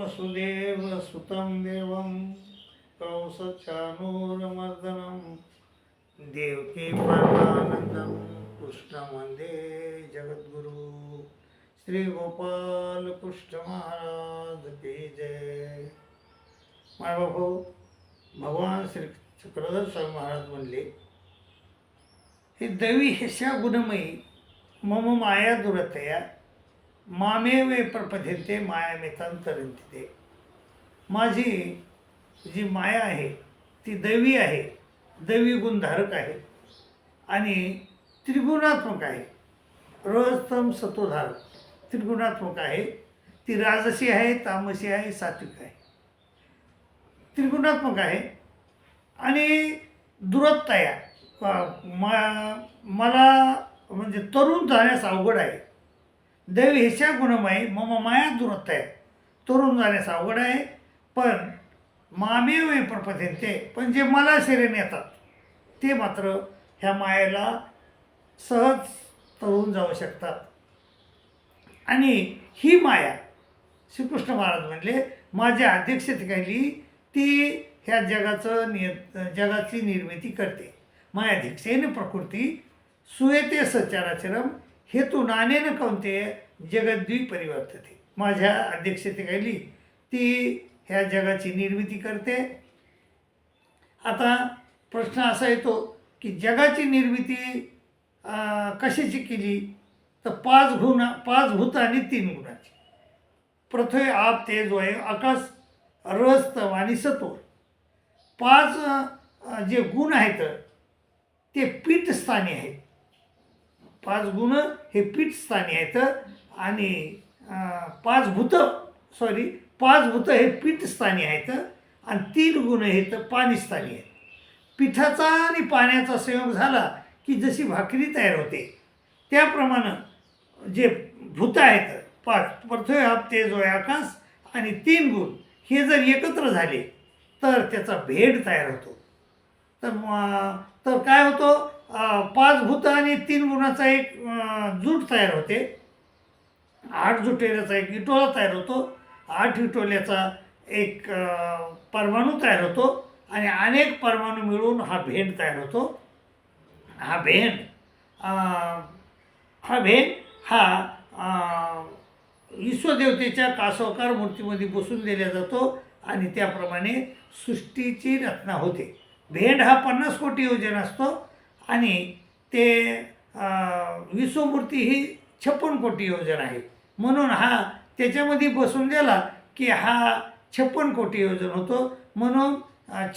वसुदेव सुतं देवं कंसचानूरमर्दनं देवकी परमानन्दं कृष्णवन्दे जगद्गुरु। श्री गोपाल कृष्ण महाराज की जय। मायबापू भगवान श्री चक्रधर स्वामी महाराज म्हणले हे दैवी हेशा गुणमयी मम माया दुरतया मामेवे प्रपथेते मायामितांतरंतिते माझी जी माया आहे ती दैवी आहे दैवी गुणधारक आहे आणि त्रिगुणात्मक आहे. रजतम सत्वधारक. त्रिगुणात्मक आहे ती राजसी आहे तामसी आहे सात्विक आहे. त्रिगुणात्मक आहे आणि दुरत्तया. मा मला म्हणजे तरुण जाण्यास अवघड आहे. दैव ह्याच्या गुणमय मम माया दुरत्त आहे. तरुण जाण्यास अवघड आहे पण मामेव प्रपथेंते पण जे मला शरीर येतात ते मात्र ह्या मायेला सहज तरुण जाऊ शकतात. आणि ही माया श्रीकृष्ण महाराज म्हणले माझ्या केली ती ह्या जगाचं निय जगाची निर्मिती करते. माया दीक्षेने प्रकृती सुयते सचाराचरम हेतू कमते जगद्वी परिवर्तते माझ्या अध्यक्षतेखाली ती ह्या जगाची निर्मिती करते. आता प्रश्न असा येतो की जगाची निर्मिती कशाची केली? तर पाच गुण पाच भूत आणि तीन गुणाची. पृथ्वी आप तेज वायू आकाश रस तव आणि सत्व पाच जे गुण आहेत ते पीठस्थानी आहेत. पाच गुण हे पीठस्थानी आहेत. आणि पाच भूत सॉरी पाच भूत हे पीठस्थानी आहेत. आणि तीन गुण हे तर पाणीस्थानी आहेत. पिठाचा आणि पाण्याचा संयोग झाला की जशी भाकरी तयार होते. त्याप्रमाणे जे भूत आहेत पाच पृथ्वी आप तेज वायू, आकाश आणि तीन गुण हे जर एकत्र झाले तर त्याचा भेद तयार होतो. तर तर काय होतो? पाच भूत आणि तीन गुणाचा एक जूट तयार होते. आठ जुटेल्याचा एक इटोला तयार होतो. आठ इटोल्याचा एक परमाणू तयार होतो आणि अनेक परमाणू मिळून हा भेंड तयार होतो. हा भेंड हा भेंड हा विश्वदेवतेच्या कासवकार मूर्तीमध्ये बसून दिला जातो आणि त्याप्रमाणे सृष्टीची रचना होते. भेंड हा पन्नास कोटी योजन असतो आणि ते विश्वमूर्ती ही छप्पन कोटी योजन आहे. म्हणून हा त्याच्यामध्ये बसून गेला की हा छप्पन कोटी योजन होतो. म्हणून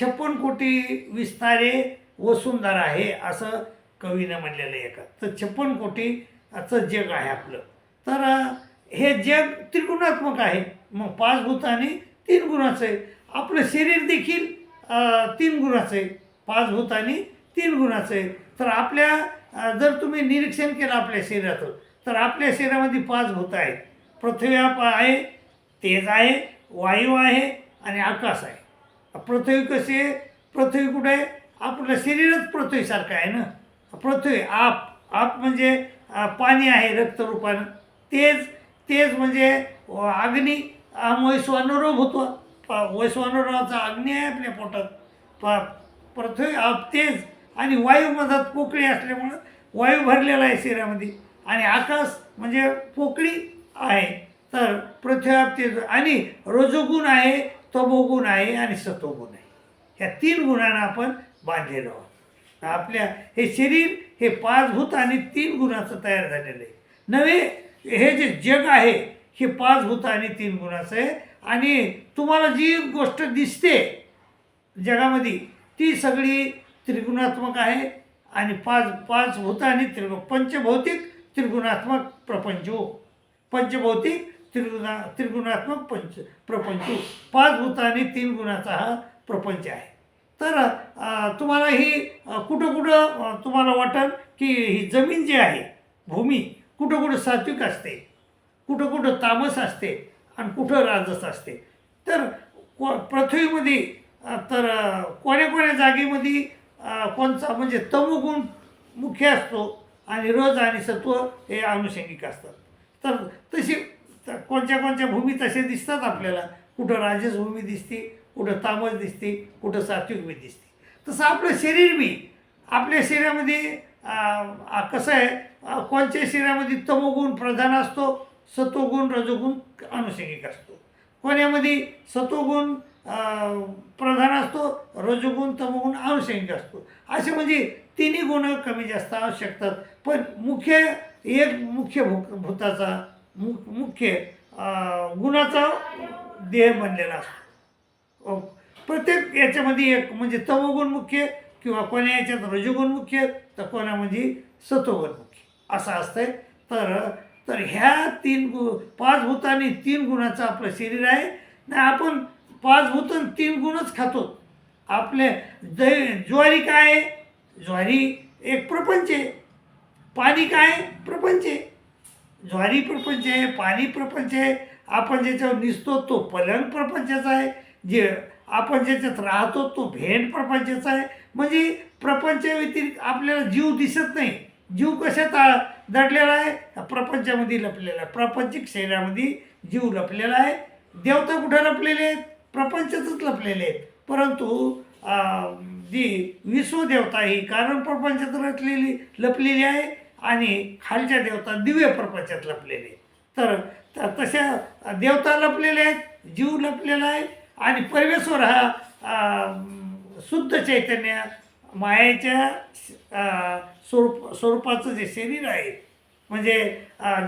छप्पन कोटी विस्तारे वसुंधरा आहे असं कवीनं म्हणलेलं आहे का तर छप्पन कोटीचं जग आहे आपलं. तर हे जग त्रिगुणात्मक आहे. मग पाच भूत आणि तीन गुणाचं आहे. आपलं शरीर देखील तीन गुणाचं आहे. पाच भूत आणि तीन गुणाचं आहे. तर आपल्या जर तुम्ही निरीक्षण केलं आपल्या शरीराचं तर आपल्या शरीरामध्ये पाच भूत आहेत. पृथ्वी आप आहे तेज आहे वायू आहे आणि आकाश आहे. पृथ्वी कशी आहे? पृथ्वी कुठे आहे? आपलं शरीरच पृथ्वीसारखं आहे ना? पृथ्वी आप आप म्हणजे पाणी आहे रक्तरूपानं तेज तेज म्हणजे अग्नी आम होतो भूत्वा प- अग्नी आहे आपल्या पोटात. प पृथ्वी आप तेज आणि वायूमधात पोकळी असल्यामुळं वायू भरलेला आहे शरीरामध्ये. आणि आकाश म्हणजे पोकळी आहे. तर पृथ्वी आणि रजोगुण आहे तमोगुण आहे आणि सत्वगुण आहे. ह्या तीन गुणांना आपण बांधलेलो आहोत. आपल्या हे शरीर हे पाच भूत आणि तीन गुणाचं तयार झालेलं आहे. नव्हे हे जे जग आहे हे पाच भूत आणि तीन गुणाचं आहे. आणि तुम्हाला जी गोष्ट दिसते जगामध्ये ती सगळी त्रिगुणात्मक आहे आणि पाच पाच भूत आणि त्रिगुण पंचभौतिक त्रिगुणात्मक प्रपंचो. पंचभौतिक त्रिगुणा त्रिगुणात्मक पंच प्रपंच. पाच भूत आणि तीन गुणाचा हा प्रपंच आहे. तर तुम्हाला ही कुठं कुठं तुम्हाला वाटेल की ही जमीन जी आहे भूमी कुठं कुठं सात्विक असते कुठं कुठं तामस असते आणि कुठं राजस असते. तर को पृथ्वीमध्ये तर कोण्या कोण्या जागेमध्ये कोणचा म्हणजे तमुगुण मुख्य असतो आणि रज आणि सत्व हे आनुषंगिक असतात. तर तशी कोणत्या कोणत्या भूमी तसे दिसतात आपल्याला? कुठं राजसभूमी दिसते कुठं तामस दिसते कुठं सात्विक बी दिसते. तसं आपलं शरीर बी आपल्या शरीरामध्ये कसं आहे? कोणत्या शरीरामध्ये तमोगुण प्रधान असतो सत्वगुण रजोगुण अनुषंगिक असतो. कोण्यामध्ये सत्वगुण प्रधान असतो रजोगुण तमोगुण अनुषंगिक असतो. असे म्हणजे तिन्ही गुण कमी जास्त आवश्यकतात पण मुख्य एक मुख्य भू भूताचा मु मुख्य गुणाचा देह बनलेला असतो. प्रत्येक याच्यामध्ये एक म्हणजे तमोगुण मुख्य किंवा कोण्या याच्यात रजोगुण मुख्य तर कोणामध्ये म्हणजे सतोगुण मुख्य. असं असतंय. तर तर ह्या तीन गु पाच भूतांनी तीन गुणाचं आपलं शरीर आहे. ना आपण पाच भूतन तीन गुणच खातो. आपले द ज्वारी काय? आहे? ज्वारी एक प्रपंच आहे. पाणी काय? आहे? प्रपंच आहे. ज्वारी प्रपंच आहे पाणी प्रपंच आहे. आपण ज्याच्यावर निसतो तो पलंग प्रपंचाचा आहे. जे आपण ज्याच्यात राहतो तो भेंड प्रपंचाचा आहे. म्हणजे प्रपंचाव्यतिरिक्त आपल्याला जीव दिसत नाही. जीव कशात आ- दडलेला आहे? प्रपंचामध्ये लपलेला आहे. प्रापंचिक शरीरामध्ये जीव लपलेला आहे. देवता कुठं लपलेले आहेत? प्रपंचातच लपलेले आहेत. परंतु जी विश्वदेवता ही कारण प्रपंचात रचलेली लपलेली आहे आणि खालच्या देवता दिव्य प्रपंचात लपलेले तर त- तशा देवता लपलेल्या आहेत जीव लपलेला आहे आणि परमेश्वर हा शुद्ध चैतन्य मायेच्या स्वरूप स्वरूपाचं जे शरीर आहे म्हणजे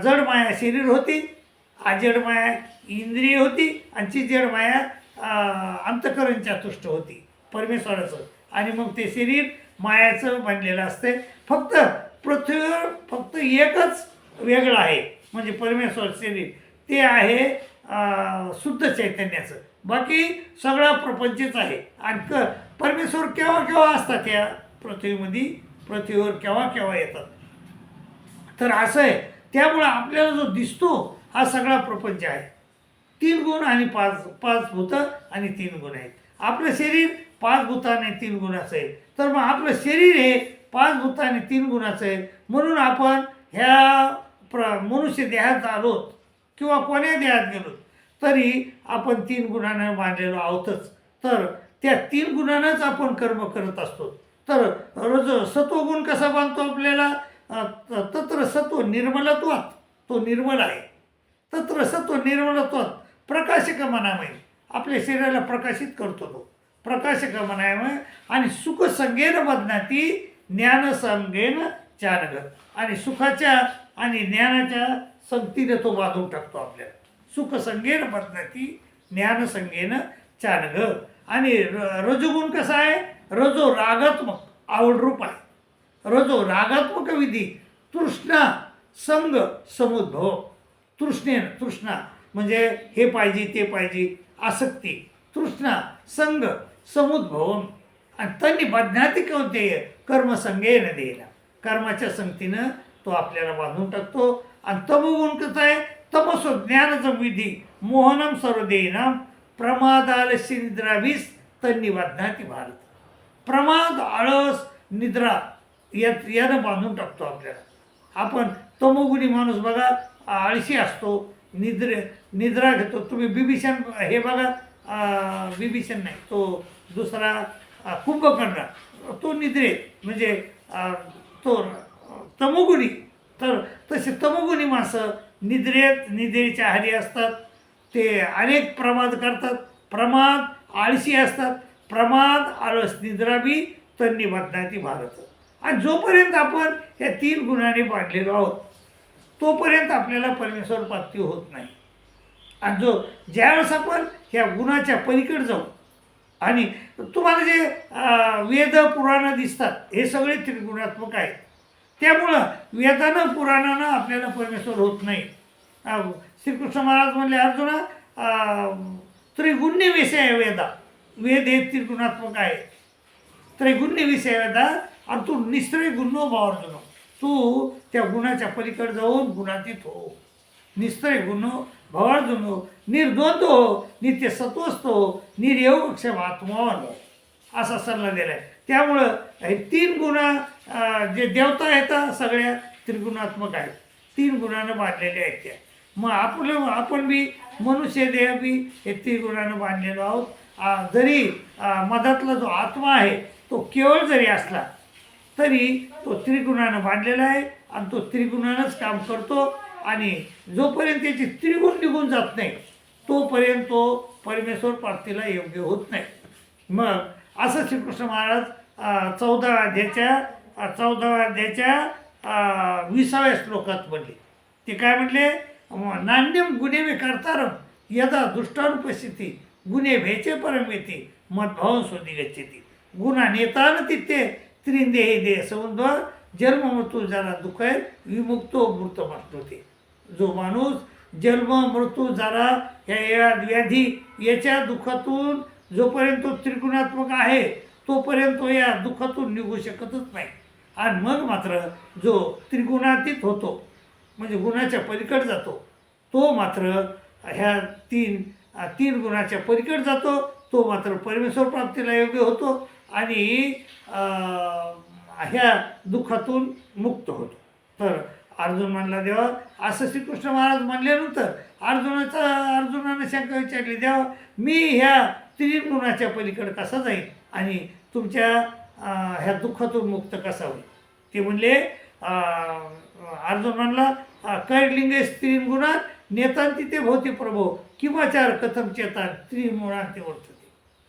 जड माया शरीर होती आजड माया इंद्रिय होती आणि ती जड माया आ, अंतकरण चातुष्ट होती परमेश्वराचं. आणि मग ते शरीर मायाचं बनलेलं असते. फक्त पृथ्वीवर फक्त एकच वेगळं आहे. म्हणजे परमेश्वर शरीर. ते आहे शुद्ध चैतन्याचं. बाकी सगळा प्रपंचच आहे. आणि क परमेश्वर केव्हा केव्हा असतात या पृथ्वीमध्ये? पृथ्वीवर केव्हा केव्हा येतात. तर असं आहे. त्यामुळं आपल्याला जो दिसतो हा सगळा प्रपंच आहे. तीन गुण आणि पाच पाच भूतं आणि तीन गुण आहेत. आपलं शरीर पाच भूताने तीन गुणाचं आहे. तर मग आपलं शरीर हे पाच भूताने तीन गुणाचं आहे. म्हणून आपण ह्या प्र मनुष्य देहात आलोत किंवा कोण्या देहात गेलो तरी आपण तीन गुणांना बांधलेलो आहोतच. तर त्या तीन गुणांनाच आपण कर्म करत असतो. तर रोज सत्वगुण कसा बांधतो आपल्याला? त- तत्र सत्व निर्मलत्वात. तो निर्मल आहे. तत्र सत्व निर्मलत्वात. प्रकाशक मनामय आपल्या शरीराला प्रकाशित करतो तो. प्रकाशक मनामय आणि सुख संगेन बदनाती ज्ञानसंगेन चारगत आणि सुखाच्या आणि ज्ञानाच्या संगतीने तो बांधून टाकतो आपल्याला. सुख संगेन बदनाती ज्ञान संगेन आणि र- रजोगुण कसा आहे? रजो रागात्मक आवडरूप आहे. रजो रागात्मक विधी तृष्णा संग समुद्भव. तृष्णेन तृष्णा म्हणजे हे पाहिजे ते पाहिजे आसक्ती तृष्णा संग समुद्भवम आणि त्यांनी बदनाती कोणते कर्मसंगेन देला कर्माच्या संगतीनं तो आपल्याला बांधून टाकतो. आणि तमगुण कसं आहे? तमसो ज्ञानचं विधी. मोहनम सर्व देईनाम प्रमादालस्य निद्रावीस त्यांनी बदनाती भारत. प्रमाद आळस निद्रा यात यानं बांधून टाकतो आपल्याला. आपण तमोगुणी माणूस बघा आळशी असतो. निद्रे निद्रा घेतो. तुम्ही बिभीषण हे बघा बिभीषण नाही तो दुसरा कुंभकर्ण तो निद्रेत म्हणजे तो तमोगुणी. तर तसे तमोगुणी माणसं निद्रेत निद्रेच्या हारी असतात. ते अनेक प्रमाद करतात. प्रमाद आळशी असतात. प्रमाद आळस निद्रा बी तन्नी बदनाती भारत. आणि जोपर्यंत आपण या तीन गुणांनी बांधलेलो आहोत तोपर्यंत आपल्याला परमेश्वर प्राप्ती होत नाही. आणि जो ज्यावेळेस आपण ह्या गुणाच्या पलीकडे जाऊ आणि तुम्हाला जे वेद पुराणं दिसतात हे सगळे त्रिगुणात्मक आहेत. त्यामुळं वेदानं पुराणानं आपल्याला परमेश्वर होत नाही. श्रीकृष्ण महाराज म्हणले अर्जुना त्रिगुण्य विषय आहे वेदा वेद हे त्रिगुणात्मक आहे. त्रिगुण्य विषय वेदा आणि तू निस्त्रय भाव भावार्जुनो. तू त्या गुणाच्या पलीकडे जाऊन गुणातीत हो. निस्त्रय गुणो हो, भवार्जुनो हो, निर्द्वंद्व हो नित्य सत्वस्त हो निर्योग आत्मावान हो. असा सल्ला दिला आहे त्यामुळं हे तीन गुण जे देवता आहेत सगळ्या त्रिगुणात्मक आहेत. तीन गुणानं बांधलेल्या आहेत त्या. मग आपलं आपण बी मनुष्य देह बी हे त्रिगुणानं बांधलेलो आहोत. जरी मधातला जो आत्मा आहे तो केवळ जरी असला तरी तो त्रिगुणानं बांधलेला आहे आणि तो त्रिगुणानंच काम करतो आणि जोपर्यंत त्याची त्रिगुण निघून जात नाही तोपर्यंत तो परमेश्वर प्राप्तीला योग्य होत नाही. मग असं श्रीकृष्ण महाराज चौदाव्या अध्याच्या चौदाव्या अध्याच्या विसाव्या श्लोकात म्हणले ते काय म्हटले? नाण्यम नान्यम गुन्हे यदा दुष्टानुपस्थिती गुन्हे भेचे मत मदभाव शोधी गच्छती गुन्हा नेतान तिथे त्रिंदे हे दे समुद्र जन्म मृत्यू ज्याला दुःख आहे विमुक्तो मृत ते जो माणूस जन्म मृत्यू जरा ह्या या व्याधी याच्या दुःखातून जोपर्यंत तो त्रिगुणात्मक आहे तोपर्यंत तो या दुःखातून निघू शकतच नाही. आणि मग मात्र जो त्रिगुणातीत होतो म्हणजे गुणाच्या पलीकडे जातो तो मात्र ह्या तीन तीन गुणाच्या पलीकडे जातो तो मात्र परमेश्वर प्राप्तीला योग्य होतो. आणि ह्या दुःखातून मुक्त होतो. तर अर्जुन म्हणला देवा असं श्रीकृष्ण महाराज म्हणल्यानंतर अर्जुनाचा अर्जुनानं शंका विचारली देवा मी ह्या त्रिगुणाच्या पलीकडे कसा जाईन? आणि तुमच्या ह्या दुःखातून मुक्त कसा होईल ते म्हणले अर्जुन म्हणला अं, त्रिगुणात नेतांती ते भोवती प्रभो किंवा चार कथम चेतान त्रीन गुणांते वर्तते?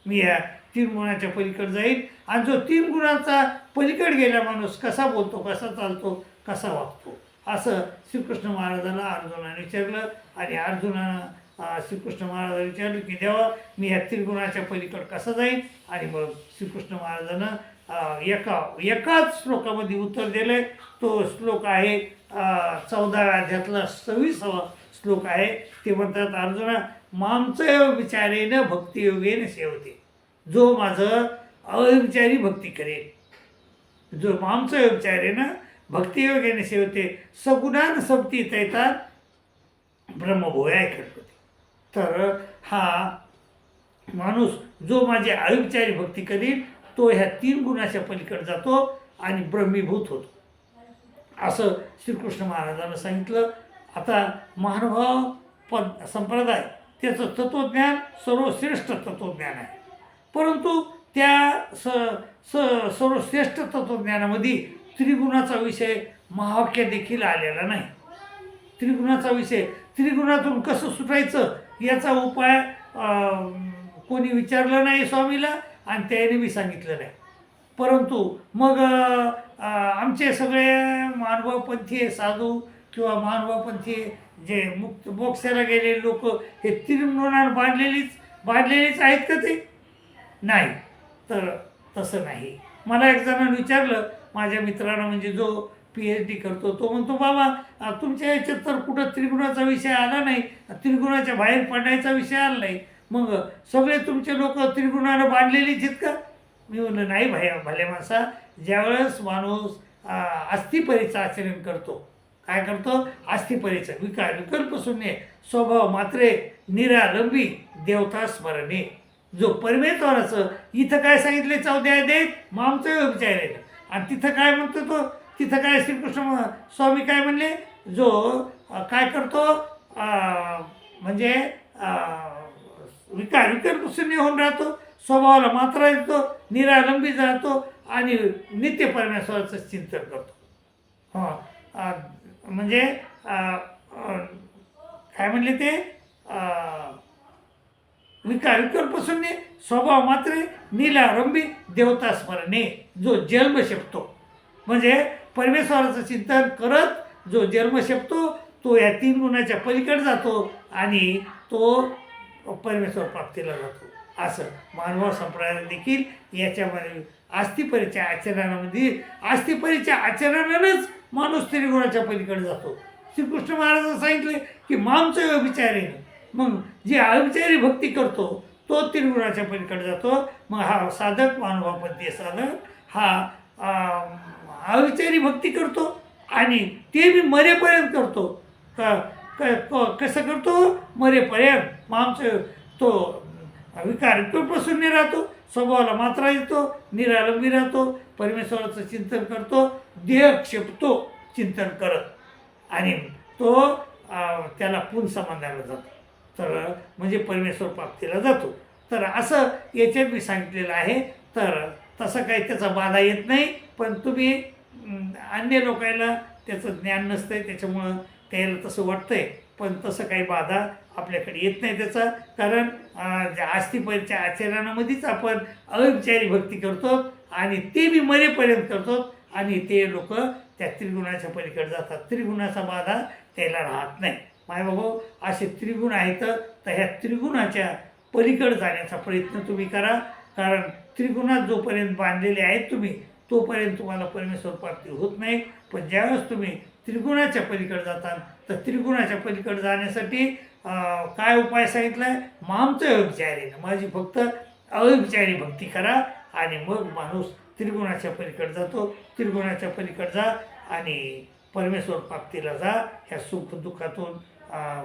मी ह्या तीन गुणाच्या पलीकडे जाईल. आणि जो तीन गुणांचा पलीकडे गेला माणूस कसा बोलतो कसा चालतो कसा वागतो? असं श्रीकृष्ण महाराजाला अर्जुनाने विचारलं. आणि अर्जुनानं श्रीकृष्ण महाराजाला विचारलं की देवा मी ह्या त्रिगुणाच्या पलीकडे कसा जाईन? आणि मग श्रीकृष्ण महाराजानं एका एकाच श्लोकामध्ये उत्तर दिलंय. तो श्लोक आहे अं, चौदाव्या अध्यातला सव्वीसावा श्लोक आहे. ते म्हणतात अर्जुना मामचं विचारेनं भक्तियोगेनं सेवते. जो माझं अविचारी भक्ती करेल. जो मामचं विचारेनं भक्तियोगेने सेवते सगुणान सप्ती तैतात ब्रह्मभोया करतो तर हा माणूस जो माझी अविचारी भक्ती करील तो ह्या तीन गुणाच्या पलीकडे जातो आणि ब्रह्मीभूत होतो. असं श्रीकृष्ण महाराजांना सांगितलं. आता महानुभाव पद संप्रदाय त्याचं तत्त्वज्ञान सर्वश्रेष्ठ तत्त्वज्ञान आहे. परंतु त्या स स सर्वश्रेष्ठ तत्त्वज्ञानामध्ये त्रिगुणाचा विषय महावाक्य देखील आलेला नाही. त्रिगुणाचा विषय त्रिगुणातून कसं सुटायचं याचा उपाय कोणी विचारलं नाही स्वामीला आणि त्याने मी सांगितलं नाही. परंतु मग आमचे सगळे मानवपंथीय साधू किंवा मानवपंथीय जे मुक्त मोक्षाला गेलेले लोक हे त्रिगुणानं बांधलेलीच बांधलेलीच आहेत का ते? नाही. तर तसं नाही. मला एक जणांनी विचारलं माझ्या मित्रानं म्हणजे जो पी एच डी करतो तो म्हणतो बाबा तुमच्या याच्यात तर कुठं त्रिगुणाचा विषय आला नाही. त्रिगुणाच्या बाहेर पडण्याचा विषय आला नाही. मग सगळे तुमचे लोक त्रिगुणानं बांधलेलीच आहेत का? मी म्हणलं नाही भाई भले माणसा ज्यावेळेस माणूस अस्थिपरीचं आचरण करतो. काय करतो? अस्थिपरीचं विकार विकल्प शून्य. स्वभाव मात्रे निरालंबी देवता स्मरणे. जो परमेश्वराचं इथं काय सांगितले चौद्या देत मग आमचंही विचार विचारेल आणि तिथं काय म्हणतो तो? तिथं काय श्रीकृष्ण स्वामी काय म्हणले? जो काय करतो? म्हणजे विकार विकार विकल्प होऊन राहतो. स्वभावाला मात्रा येतो निरालंबी राहतो आणि नित्य परमेश्वराचं चिंतन करतो. हो, हां म्हणजे काय म्हणले ते? विकार विकल्पशून्य स्वभाव मात्र नीलारंभी देवता स्मरणे जो जन्म शपतो. म्हणजे परमेश्वराचं चिंतन करत जो जन्म शपतो तो या तीन गुणाच्या पलीकडे जातो आणि तो परमेश्वर प्राप्तीला जातो. असं मानव संप्रदाय देखील याच्यामध्ये आस्थिपरीच्या आचरणामध्ये आस्थिपरीच्या आचरणानंच माणूस त्रिगुणाच्या पलीकडे जातो. श्रीकृष्ण महाराजांनी सांगितले की मामचं विचारेन मग जी अविचारी भक्ती करतो तो त्रिगुणाच्या पलीकडे जातो. मग हा साधक मानवापंथी साधक हा अविचारी भक्ती करतो आणि ते मी मरेपर्यंत करतो. क क- कसं करतो? मरेपर्यंत. मग आमचं तो विकार शून्य राहतो. स्वभावाला मात्रा येतो निरालंबी राहतो परमेश्वराचं चिंतन करतो देह क्षेपतो चिंतन करत. आणि तो त्याला पुन संबंधाला जातो. तर म्हणजे परमेश्वर प्राप्तीला जातो. तर असं याच्यात मी सांगितलेलं आहे. तर तसं काही त्याचा बाधा येत नाही पण तुम्ही अन्य लोकांना त्याचं ज्ञान नसतंय त्याच्यामुळं त्याला तसं वाटतंय पण तसं काही बाधा आपल्याकडे येत नाही त्याचा. कारण अं, ज्या आचरणामध्येच आपण अविचारी भक्ती करतो आणि ते मी मरेपर्यंत करतो आणि ते लोक त्या त्रिगुणाच्या पलीकडे जातात. त्रिगुणाचा बाधा त्याला राहत नाही. माय बाबा असे त्रिगुण आहेत तर ह्या त्रिगुणाच्या पलीकडे जाण्याचा प्रयत्न तुम्ही करा. कारण त्रिगुणात जोपर्यंत बांधलेले आहेत तुम्ही तोपर्यंत तुम्हाला परमेश्वर प्राप्ती होत नाही. पण ज्यावेळेस तुम्ही त्रिगुणाच्या पलीकडे जाता तर त्रिगुणाच्या पलीकडे जाण्यासाठी काय उपाय सांगितला आहे मामचं अविचारीनं माझी फक्त अविचारी भक्ती करा आणि मग माणूस त्रिगुणाच्या पलीकडे जातो. त्रिगुणाच्या पलीकडे जा आणि परमेश्वर प्राप्तीला जा ह्या सुख दुःखातून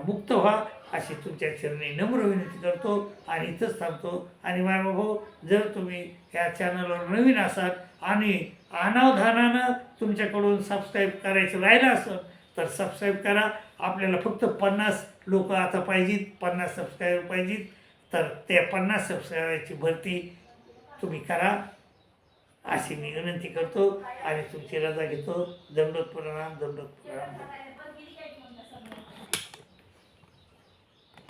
मुक्त व्हा अशी तुमच्या चरणी नम्र विनंती करतो आणि इथंच थांबतो. आणि मायबाबू जर तुम्ही या चॅनलवर नवीन असाल आणि अनावधानानं तुमच्याकडून सबस्क्राईब करायचं राहिलं असेल तर सबस्क्राईब करा. आपल्याला फक्त पन्नास लोक आता पाहिजेत पन्नास सबस्क्राईबर पाहिजेत. तर त्या पन्नास सबस्क्रायबरची भरती तुम्ही करा अशी मी विनंती करतो. आणि तुमची रजा घेतो. दंडोत प्रणाम दंडोत प्रणाम.